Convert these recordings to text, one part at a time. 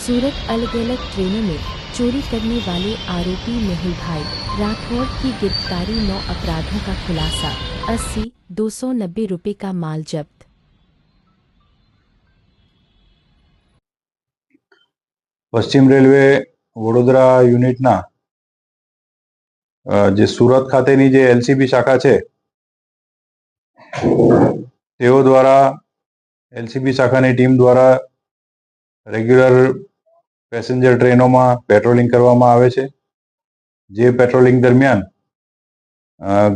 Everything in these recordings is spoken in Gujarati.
सूरत अलग अलग ट्रेनों में चोरी करने वाले आरोपी मेहुल भाई राठौड़ की गिरफ्तारी नौ अपराधों का खुलासा अस्सी दो सौ नब्बे रुपये का माल जब्त પશ્ચિમ રેલવે વડોદરા યુનિટના અ, જે સુરત ખાતેની જે એલસીબી શાખા છે તેઓ દ્વારા એલસીબી શાખાની ટીમ દ્વારા રેગ્યુલર પેસેન્જર ટ્રેનોમાં પેટ્રોલિંગ કરવામાં આવે છે. જે પેટ્રોલિંગ દરમિયાન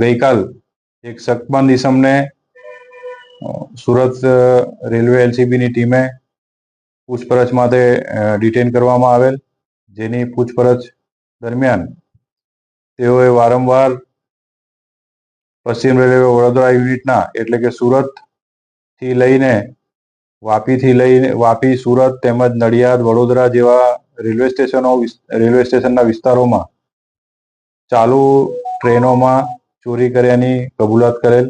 ગઈકાલ એક શકમંદ ઇસમને સુરત રેલવે એલસીબીની ટીમે પૂછપરછ માટે ડિટેન કરવામાં આવેલ. જેની પૂછપરછ દરમિયાન તેઓએ વારંવાર પશ્ચિમ રેલવે વડોદરા યુનિટના, એટલે કે સુરતથી લઈને વાપીથી લઈને, વાપી, સુરત તેમજ નડિયાદ, વડોદરા જેવા રેલવે સ્ટેશનો, રેલવે સ્ટેશનના વિસ્તારોમાં ચાલુ ટ્રેનોમાં ચોરી કર્યાની કબૂલાત કરેલ.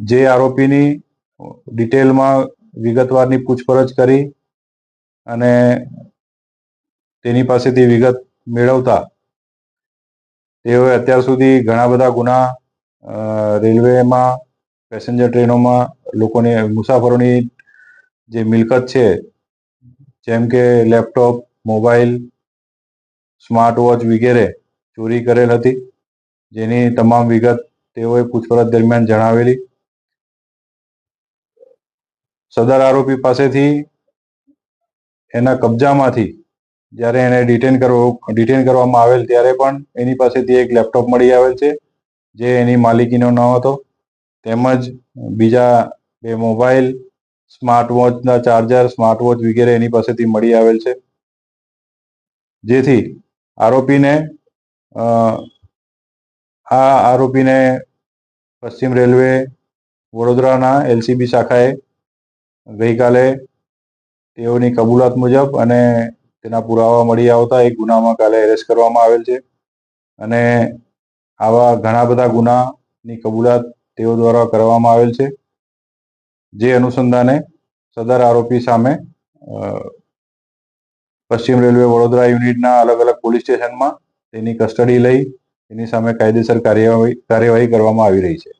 જે આરોપીની ડિટેલમાં વિગતવારની પૂછપરછ કરી અને તેની પાસેથી વિગત મેળવતા તેઓએ અત્યાર સુધી ઘણા બધા ગુના રેલવેમાં, પેસેન્જર ટ્રેનોમાં લોકોને મુસાફરોની જે મિલકત છે, જેમ કે લેપટોપ, મોબાઈલ, સ્માર્ટ વોચ વગેરે ચોરી કરેલ હતી, જેની તમામ વિગત તેઓએ પૂછપરછ દરમિયાન જણાવેલી. સદર આરોપી પાસેથી એના કબજામાંથી જ્યારે એને ડિટેન કરવો, ડિટેન કરવામાં આવેલ ત્યારે પણ એની પાસેથી એક લેપટોપ મળી આવેલ છે, જે એની માલિકીનો ન હતો. તેમજ બીજા બે મોબાઈલ સ્માર્ટ વોચના ચાર્જર સ્માર્ટ વોચ વગેરે એની પાસેથી મળી આવેલ છે. જેથી આરોપીને આ આરોપીને પશ્ચિમ રેલવે વડોદરાના એલસીબી શાખાએ ગઈકાલે તેઓની કબૂલાત મુજબ અને તેના પુરાવા મળી આવતા એક ગુનામાં કાલે એરેસ્ટ કરવામાં આવેલ છે. અને આવા ઘણા બધા ગુનાની કબૂલાત તેઓ દ્વારા કરવામાં આવેલ છે. જે અનુસંધાને સદર આરોપી સામે પશ્ચિમ રેલવે વડોદરા યુનિટના અલગ અલગ પોલીસ સ્ટેશનમાં તેની કસ્ટડી લઈ તેની સામે કાયદેસર કાર્યવાહી કાર્યવાહી કરવામાં આવી રહી છે.